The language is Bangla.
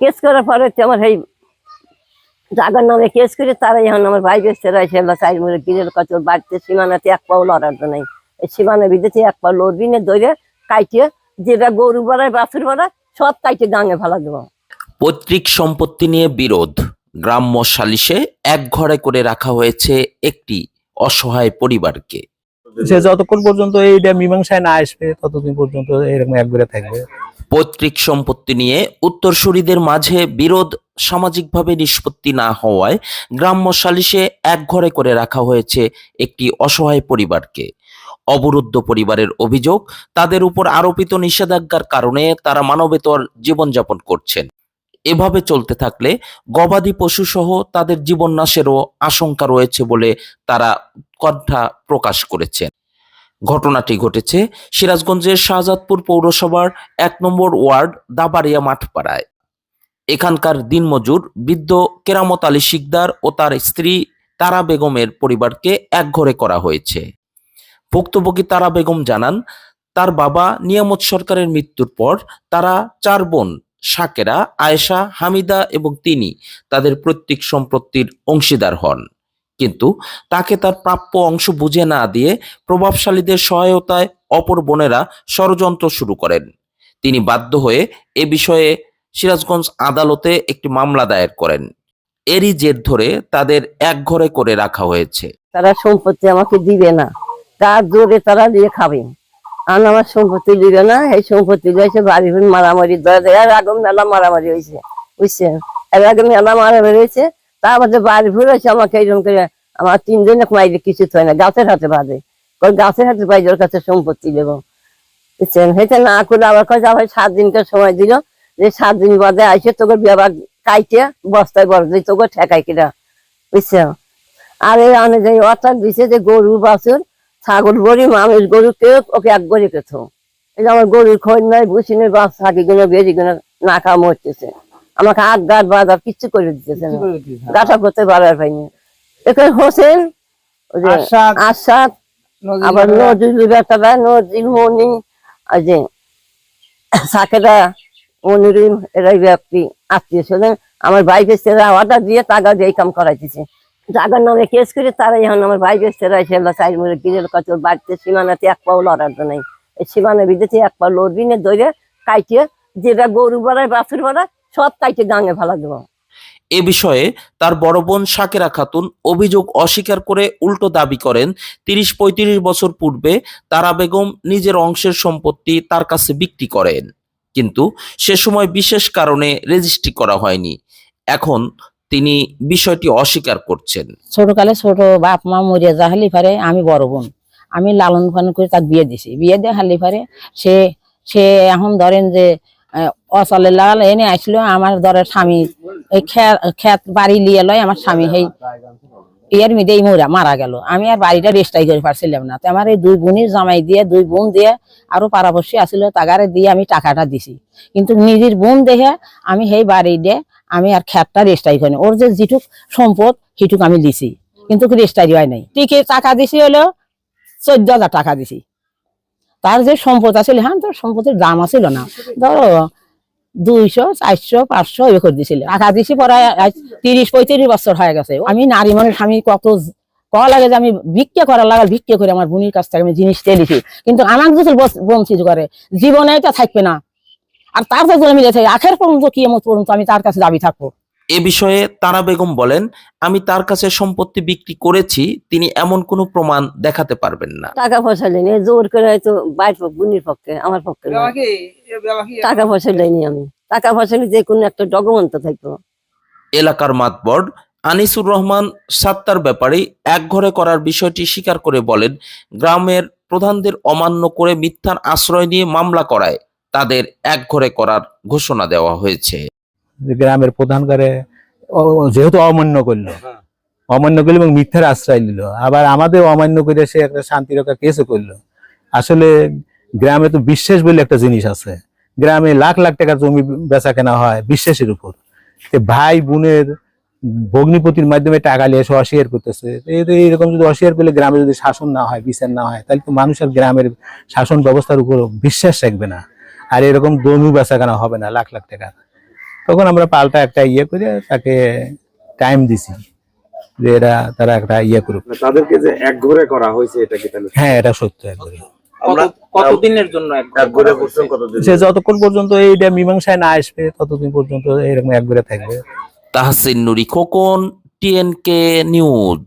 কেস করার পরে হচ্ছে আমার এই জাগার নামে কেস করে তারা এখন আমার ভাই বেসতে রয়েছে চাই মরে গিরের কত বাড়িতে সীমানাতে এক পাও লড়ার নাই এই সীমানা বিদেশে এক পা লড়বি না দৈরে কাইটে যেটা গরু বাড়ায় বাছুর বাড়ায় সব কাইটে গাঙে ফেলা দেবো। পৈতৃক সম্পত্তি নিয়ে বিরোধ। গ্রাম্য সালিশে এক ঘরে করে রাখা হয়েছে একটি অসহায় পরিবারকে। সে যতক্ষণ পর্যন্ত এইটা মীমাংসায় না আসবে ততদিন পর্যন্ত এরকম এক একবারে থাকবে। পৈতৃক সম্পত্তি নিয়ে উত্তরসূরিদের মাঝে বিরোধ সামাজিকভাবে নিষ্পত্তি না হওয়ায় গ্রাম্য সালিশে এক ঘরে করে রাখা হয়েছে একটি অসহায় পরিবারকে। অবরুদ্ধ পরিবারের অভিযোগ, তাদের উপর আরোপিত নিষেধাজ্ঞার কারণে তারা মানবেতর জীবনযাপন করছেন। এভাবে চলতে থাকলে গবাদি পশু সহ তাদের জীবন নাশেরও আশঙ্কা রয়েছে বলে তারা কণ্ঠা প্রকাশ করেছেন। ঘটনাটি ঘটেছে সিরাজগঞ্জের শাহজাদপুর পৌরসভার এক নম্বর ওয়ার্ড দাবাড়িয়া মাঠপাড়ায়। এখানকার দিনমজুর বৃদ্ধ কেরামত আলী শিকদার ও তার স্ত্রী তারা বেগমের পরিবারকে এক ঘরে করা হয়েছে। ভুক্তভোগী তারা বেগম জানান, তার বাবা নিয়ামত সরকারের মৃত্যুর পর তারা চার বোন সাকেরা আয়েশা, হামিদা এবং তিনি তাদের প্রত্যেক সম্পত্তির অংশীদার হন। কিন্তু তাকে তার প্রাপ্য অংশ বুঝে না দিয়ে প্রভাবশালীদের সহায়তায় অপর বোনেরা ষড়যন্ত্র শুরু করেন। তিনি বাধ্য হয়ে এ বিষয়ে সিরাজগঞ্জ আদালতে একটি মামলা দায়ের করেন। এরই জের ধরে তাদের এক ঘরে করে রাখা হয়েছে। তারা সম্পত্তি আমাকে দিবে না। তার জোরে তারা দিয়ে খাবে। আর আমার সম্পত্তি দিবে না, এই সম্পত্তি দিয়েছে বাড়ি মারামারি, দয়া দেয়, এর আগে মেলা মারামারি হয়েছে, বুঝছেন? এর আগে মেলা মারামারি হয়েছে তারপর যে বাড়ি হয়েছে আমাকে এইরকম করে আমার তিনজনে মাইলে কিছু হয় না, গাছের হাতে ওই গাছের হাতে পাই ওর কাছে সম্পত্তি দেবো। বুঝছেন? হেঁটে না করে আবার কাছে আবার সাত দিনকার সময় দিল, যে সাত দিন বাদে আইসে তোকে বিয়াবার কাইটে বস্তায় বড় দিই তোকে ঠেকাই কিনা। বুঝছে আর এই অনুযায়ী অর্থাৎ দিছে যে গরু, বাছুর, ছাগল, গরি, মানুষ, গরু, কেউ ওকে এক গরি কেথ এই যে আমার গরুর খোঁজ নাই বুঝি নেই, বাস থাকি গুলো বেরি গুলো না খাওয়া মরতেছে। আমাকে আট গাছ বাজার কিচ্ছু করে দিতেছে না। গাছা করতে পারার পাইনি। এখানে হোসেন আশাদ আবার নজরুল বেটারা নজরুল মনি যে সাকেরা মনিরুল এরাই ব্যক্তি আত্মীয় স্বজন। আমার ভাই বেস্তেরা অর্ডার দিয়ে টাকা দিয়ে এই কাম করাইতেছে। জাগার নামে কেস করে তারা এখন আমার ভাই বেস্তেরা এসে চাই মরে গিরের কত বাড়িতে সীমানাতে এক পাও লড়ার নাই এই সীমানা বিদেশে এক পা লড়বি না দৈরে কাইটে যেটা গরু বাড়ায় বাছুর বাড়ায় সব কাইটে গাঙে ফেলা দেবো। এ বিষয়ে তার বড় বোন সাকেরা খাতুন অভিযোগ অস্বীকার করে উল্টো দাবি করেন। তিরিশ পঁয়ত্রিশ বছর পূর্বে তারা বেগম নিজের অংশের সম্পত্তি তার কাছে বিক্রি করেন। কিন্তু সে সময় বিশেষ কারণে রেজিস্ট্রি করা হয়নি। এখন তিনি বিষয়টি অস্বীকার করছেন। ছোটকালে ছোট বাপ মা মরিয়া যা হালি পারে আমি বড় বোন। আমি লালন পালন করে তাকে বিয়ে দিছি। বিয়ে দিয়ে হালি পারে। সে সে এখন ধরেন যে অচলে লাগাল এনে আসলো, আমার ধরে স্বামী, এই খেত বাড়ি লিয়ে লয়, আমার স্বামী সেই ইয়ার মিদেই মরা মারা গেল। আমি আর বাড়িটা রেস্টাই করে পারছিলাম না। তো আমার এই দুই বোনের জামাই দিয়ে, দুই বোন দিয়ে আরও পাড়াপড়শি আসিল তাগারে দিয়ে আমি টাকাটা দিছি। কিন্তু নিজের বোন দেখে আমি সেই বাড়ি দিয়ে আমি আর খেতটা রেস্টাই করি ওর যে যেটুক সম্পদ সেটুক আমি দিছি। কিন্তু রেস্টারি হয় নাই। টিকে টাকা দিছি হলো চোদ্দ হাজার টাকা দিছি। তার যে সম্পদ আছিল হ্যাঁ তোর সম্পদের দাম আছিল না। ধরো, দুইশো, চারশো, পাঁচশো এ করে দিছিল। টাকা দিছি পরে তিরিশ, পঁয়ত্রিশ বছর হয়ে গেছে। আমি নারী মানুষ, আমি কত কয়া লাগে যে আমি ভিক্ষে করার লাগা, ভিক্ষে করে আমার বোনের কাছ থেকে আমি জিনিস টেলিছি কিন্তু আমার যদি বঞ্চিত করে। জীবনে এটা থাকবে না। আর তার যদি আমি আখের পর্যন্ত কি পর্যন্ত আমি তার কাছে দাবি থাকব। এ বিষয়ে তারা বেগম বলেন আমি তার কাছে সম্পত্তি বিক্রি করেছি তিনি এমন কোনো প্রমাণ দেখাতে পারবেন না। টাকা পয়সা নেই জোর করে হয়তো বাইর পক্ষ বুনির পক্ষে আমার পক্ষে টাকা পয়সা নেইনি আমি। টাকা পয়সা নিয়ে যে কোনো একটা ডকুমেন্ট থাকতো। এলাকার মাতবর আনিসুর রহমান সাত্তার ব্যাপারে এক ঘরে করার বিষয়টি স্বীকার করে বলেন গ্রামের প্রধানদের অমান্য করে মিথ্যার আশ্রয় নিয়ে মামলা করায়। তাদের এক ঘরে করার ঘোষণা দেওয়া হয়েছে। গ্রামের প্রধান করে যেহেতু অমান্য করল। অমান্য করল এবং মিথ্যার আশ্রয় নিল। আবার আমাদের অমান্য করে সে একটা শান্তি রক্ষা কেসও করল। আসলে গ্রামে তো বিশ্বাস বলে একটা জিনিস আছে। গ্রামে লাখ লাখ টাকার জমি বেচা কেনা হয় বিশ্বাসের উপর। ভাই বোনের ভগ্নিপতির মাধ্যমে টাকা নিয়ে এসে অস্বীকার করতেছে। এইরকম যদি অস্বীকার করলে গ্রামে যদি শাসন না হয় বিচার না হয় তাহলে তো মানুষ আর গ্রামের শাসন ব্যবস্থার উপর বিশ্বাস রাখবে না। আর এরকম জমি বেচা কেনা হবে না লাখ লাখ টাকা। তখন আমরা পাল্টা একটা ইয়ে করে তাকে টাইম দিছি যে এরা তারা একটা ইয়ে করুক। মানে তাদেরকে যে এক ঘরে করা হয়েছে এটা কি তাহলে হ্যাঁ এটা সত্য কতদিনের জন্য এক এক ঘরে বসছেন কতদিন? সে যতক্ষণ পর্যন্ত এইটা মীমাংসায় না আসবে ততদিন পর্যন্ত এরকম একবারে থাকবে। Tahsin Nuri Khokon TNK News.